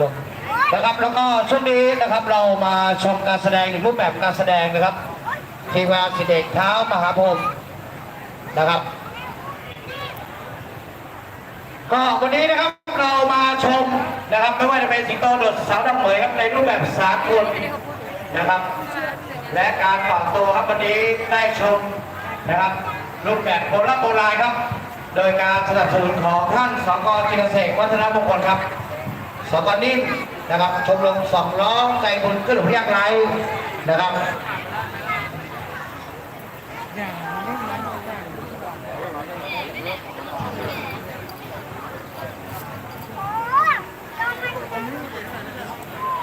ลงนะครับแล้วก็ช่วงนี้นะครับเรามาชมการแสดงอีกรูปแบบการแสดงนะครับทีมงานสิเด็กเท้ามหาพรหมนะครับ ก็วันนี้นะครับเรามาชมนะครับ ไม่ว่าจะเป็นสิงโตโดดสาวดำเหมยครับในรูปแบบสากลนะครับ และการปรับตัวครับวันนี้ได้ชมนะครับ รูปแบบโบราณโบราณครับ โดยการสนับสนุนของท่านสกจิรเสกวัฒนมงคลครับ สกนิ่มนะครับชมรมสองล้อใจบุญขึ้นหลวงยากไรนะครับ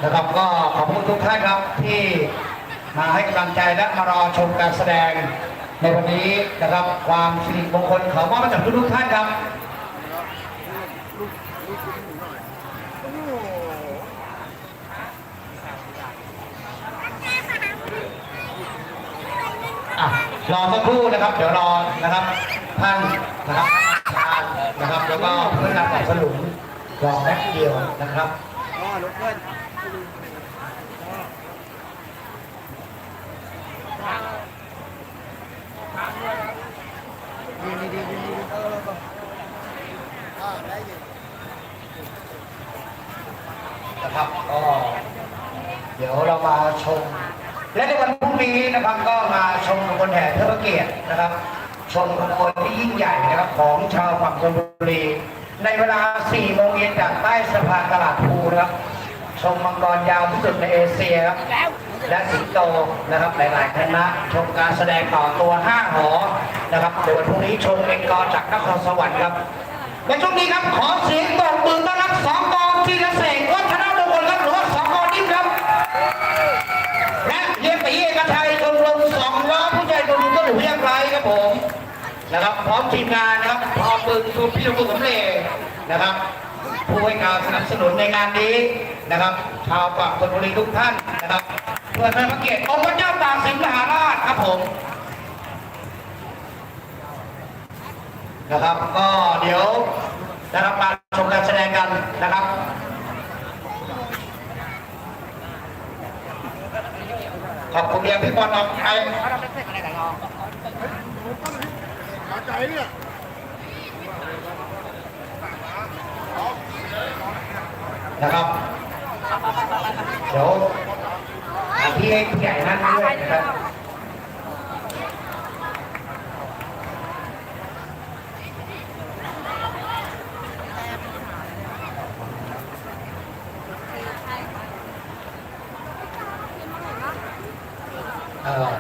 นะครับก็ขอบคุณทุกท่านครับที่มาให้กำลังใจและมารอชมการแสดงในวันนี้นะครับความสิริมงคลขอมอบมาจากทุกท่านครับ รอสักครู่นะครับ เดี๋ยวรอนะครับท่านนะครับอาจารย์นะครับ แล้วก็เพื่อนการสนับสนุนรอแป๊บเดียวนะครับนะครับก็เดี๋ยวเรามาชม และในวันพรุ่งนี้นะครับก็มาชมขบวนแห่เทิดพระเกียรตินะครับ ชมขบวนที่ยิ่งใหญ่นะครับของชาวฝั่งธนบุรี ในเวลา 4 โมงเย็นจากใต้สะพานตลาดภูนะครับ ชมมังกรยาวที่สุดในเอเชียครับและสิงโตนะครับหลายๆคณะชมการแสดงต่อตัว 5 หอ นะครับโดยวันพรุ่งนี้ชมเองกอจากนครสวรรค์ครับในช่วงนี้ครับขอเสียงตบมือต้อนรับสองกองที่เกษตรวัฒนมงคลครับหรือว่าสองกองนิ่มครับ เรียบร้อยครับผมนะครับพร้อมทีมงานนะครับพร้อมปืนทุนพิรุณสำเร็จนะครับผู้ให้การสนับสนุนในงานนี้นะครับ ชาวฝั่งธนบุรีทุกท่านนะครับเพื่อเทิดพระเกียรติองค์พระเจ้าตากสินมหาราชครับผมนะครับ ก็เดี๋ยวนะครับมารชมการแสดงกันนะครับขอบคุณเรียนพี่บอลน้องไทย ใจเนี่ยนะครับเดี๋ยวพี่ให้ผู้ใหญ่นั่งด้วยนะครับ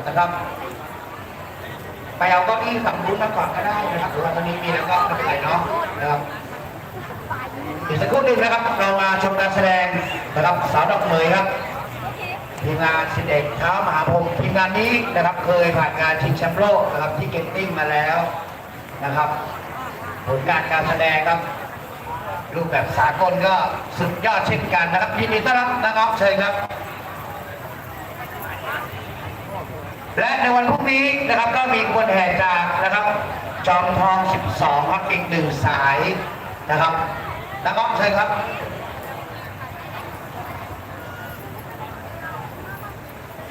นะครับ ไปเอาเก้าอี้ฝั่งนู้นมาก่อนก็ได้นะครับหรือว่าตอนนี้มีแล้วก็ไม่เป็นไรเนาะนะครับอีกสักครู่หนึ่งนะครับเรามาชมการแสดงนะครับสาวดอกเหมยครับทีมงานสิเด็กเท้ามหาพรหมทีมงานนี้นะครับเคยผ่านงานชิงแชมป์โลกนะครับที่เก็ตติ้งมาแล้วนะครับ ผลงานการแสดงครับ รูปแบบสากลก็สุดยอดเช่นกันนะครับยินดีต้อนรับน้องๆเชิญครับ และในวันพรุ่งนี้นะครับก็มีขบวนแห่จากนะครับจอมทอง 12ครับอีกหนึ่งสายนะครับน้องๆเชิญครับ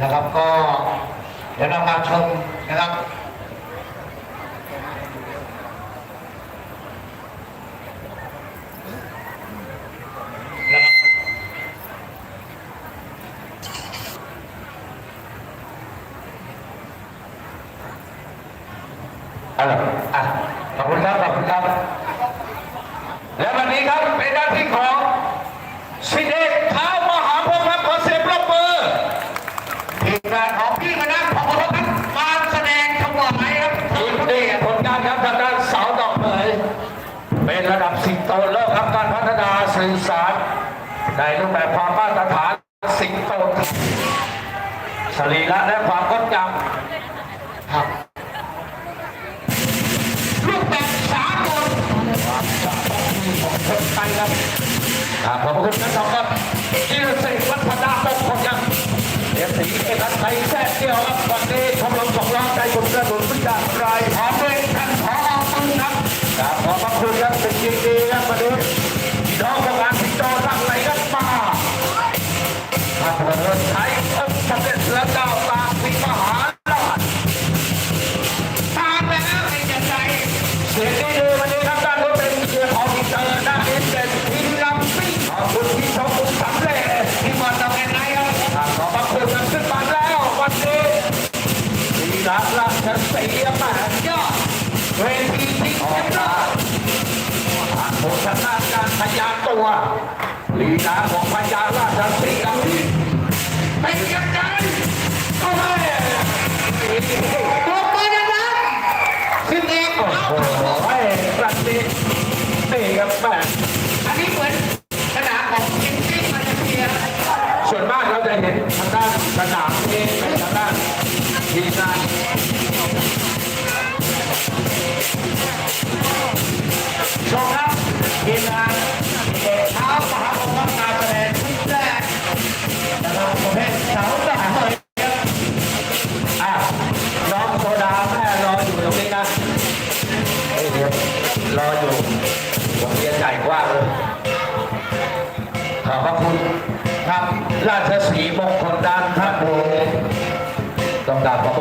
นะครับก็เดี๋ยวเรามาชมนะครับ อะอะขอบคุณครับ ขอบคุณครับ และวันนี้ครับเป็นหน้าที่ของสิเอกเท้ามหาพรหมครับขอเสียงปรบมือ ทีม งานของพี่คณะของเราครับมาแสดงถวายครับนี่ผลงานครับทางด้านสาวดอกเหมยเป็นระดับสิงโตเลิกครับการพัฒนาสื่อสารในรูปแบบความมาตรฐานสิงโตสรีระและความงดงามครับรูปแบบสากลคนไทยครับอ่าขอบคุณท่านรองครับจิรศิษย์วัฒนามงคลครับ เอฟซีเอกชัยแท้เดียวครับวันนี้ชมรมสองร้องใจบุญกระดุนพิจารรายพร้อมด้วยท่านผอปืนครับครับขอบพระคุณครับเป็นจริงดีครับวันนี้พี่น้องทานสิงโตรักไหลกันมาถ้าเปิดไทยองค์สมเด็จพระเจ้าตากสินมหาราชตามแล้วไอ้จะใจเสียงดี ทีรักราชสียแปดยอดเวทีที่ออกมาผ่านโฆษณาการพยานตัวลีลาของพยา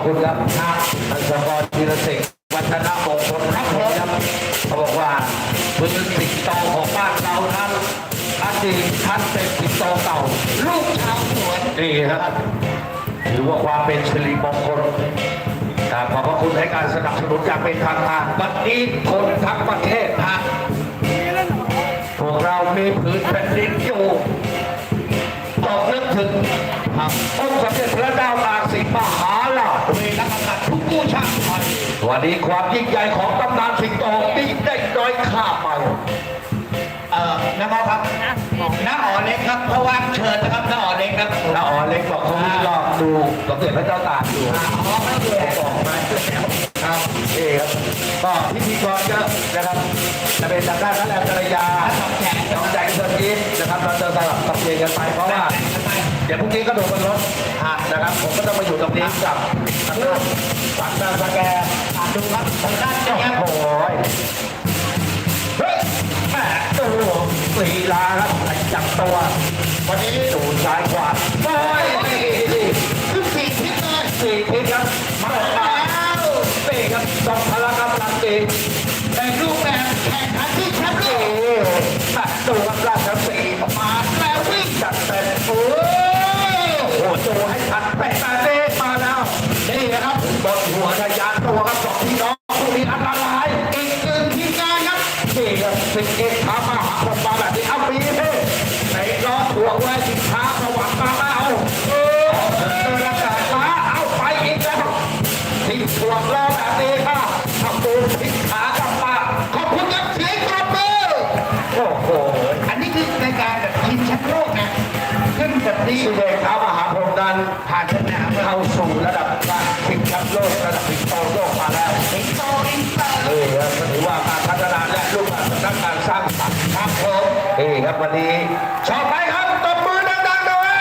คุณครับครับท่านสกรธีรศิษฐ์วัฒนมงคลครับผมครับเขาบอกว่าพื้นสิงโตของบ้านเรานั้นอดีตท่านเป็นสิงโตเก่า ลูกชาวสวนนี่ครับถือว่าความเป็นสิริมงคลกราบขอบพระคุณให้การสนับสนุนอย่างเป็นทางการบัดนี้คนทั้งประเทศฮะพวกเรามีผืนแผ่นดินอยู่ตองนึกถึงครับองค์สมเด็จพระเจ้าตากสินมหา ผู้ชาติไทยวันนี้ความยิ่งใหญ่ของตำนานสิงโตที่ได้ด้อยค่าไปเอ่อนะครับครับน้าอ๋อเล็กครับ เพราะว่าเชิญนะครับน้าอ๋อเล็กครับน้าอ๋อเล็กบอกเขาวิ่งรอบดูสมเด็จพระเจ้าตากอยู่อ๋อไม่เกี่ยวบอกมาครับนี่ครับก็พิธีกรเยอะนะครับ จะเป็นจากด้านนั้นแหละภรรยาน้องแจงเชิญยิ้มนะครับเราเจะสลับสับเปลี่ยนกันไปเพราะว่าเดี๋ยวพรุ่งนี้ก็โดนบนรถนะครับ ผมก็ต้องมาอยู่ตรงนี้กับทางด้านฝั่งด้านสแกนดูครับทางด้านนี้ครับโอ้โหเฮ้ยแม่โอ้โหลีลาครับขยับตัว วันนี้ดูซ้ายขวาโอ้ย ดชเท้ามหาพรหมนั้นผ่านสนามเข้าสู่ระดับการชิงแชมป์โลกระดับสิงโตโลกมาแล้วสิงโตอินเตอร์นี่ครับก็ถือว่าการพัฒนาและรูปแบบด้านการสร้างสรรค์ครับผมนี่ครับวันนี้ชอบไหมครับตบมือดังๆด้วย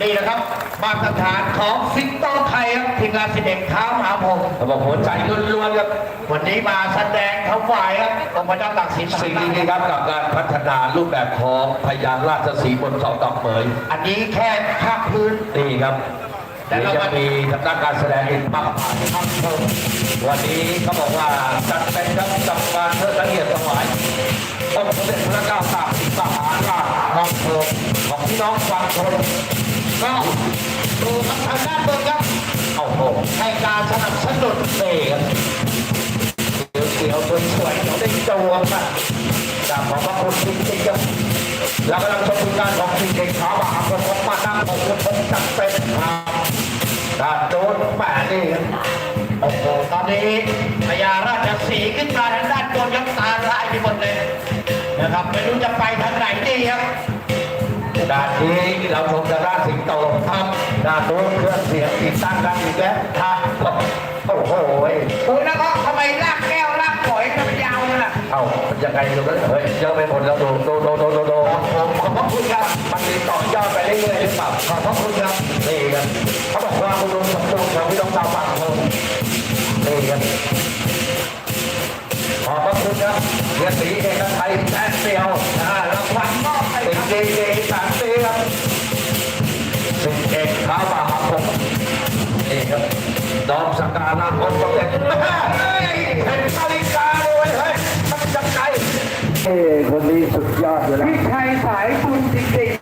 นี่นะครับ มาตรฐานของสิงโตไทยครับทีมงานสิเด็กเท้ามหาพรหมเขาบอกหัวใจล้วนๆครับวันนี้มาแสดงถวายครับองค์พระเจ้าตากสินสิ่งนี้ครับกับการพัฒนารูปแบบของพยานราชสีห์บนเสาตอกเหมย อันนี้แค่ภาคพื้นนี่ครับแต่แต่เราเราจะมีทางด้านการแสดงอีกมากมายครับผมวันนี้เขาบอกว่าจัดเป็นครับจัดการเทิดพระเกียรติถวายองค์สมเด็จพระเจ้าตากสินมหาราชน้องเพิงของพี่น้องฟังชนก็ ดูครับทางด้านบนครับเอาโหให้การสนับสนุนนี่ครับเขียวๆสวยๆเราได้จวงนะกราบขอบพระคุณจริงๆครับเรากำลังชมผลงานของทีมเด็กขาวมหาพรหมมานั่งของคุณพงษ์จักรเป็นครับดานโดนแปะนี่ครับโอ้โหตอนนี้พญาราชสีขึ้นมาทางด้านบนครับตาลายไปหมดเลยนะครับไม่รู้จะไปทางไหนดีครับ ด้านนี้เราชมทางด้านสิงโตครับด้านโน้นเครื่องเสียงติดตั้งกันอีกแล้วครับโอ้โหโอ้ยแล้วก็ทำไมลากแก้วลากฝอยทำไมยาวนั่นน่ะเอ้ามันยังไงดูแล้วเฮ้ยเยอะไปหมดแล้วดูดูดูดูดูดูผมขอบพระคุณครับมันมีต่อยอดไปเรื่อยๆหรือเปล่าขอบพระคุณครับนี่ครับเขาบอกว่าคุณลุงสมบูรณ์ของพี่น้องชาวฝั่งทนนี่ครับขอบพระคุณครับเฮียสีเอกชัยแท้ น้อมสักการะองค์สมเด็จเห็นนาฬิกาเลยเฮ้ยมันจะไกลเอ้คนนี้สุดยอดอยู่แล้วพี่ชัยสายบุญจริง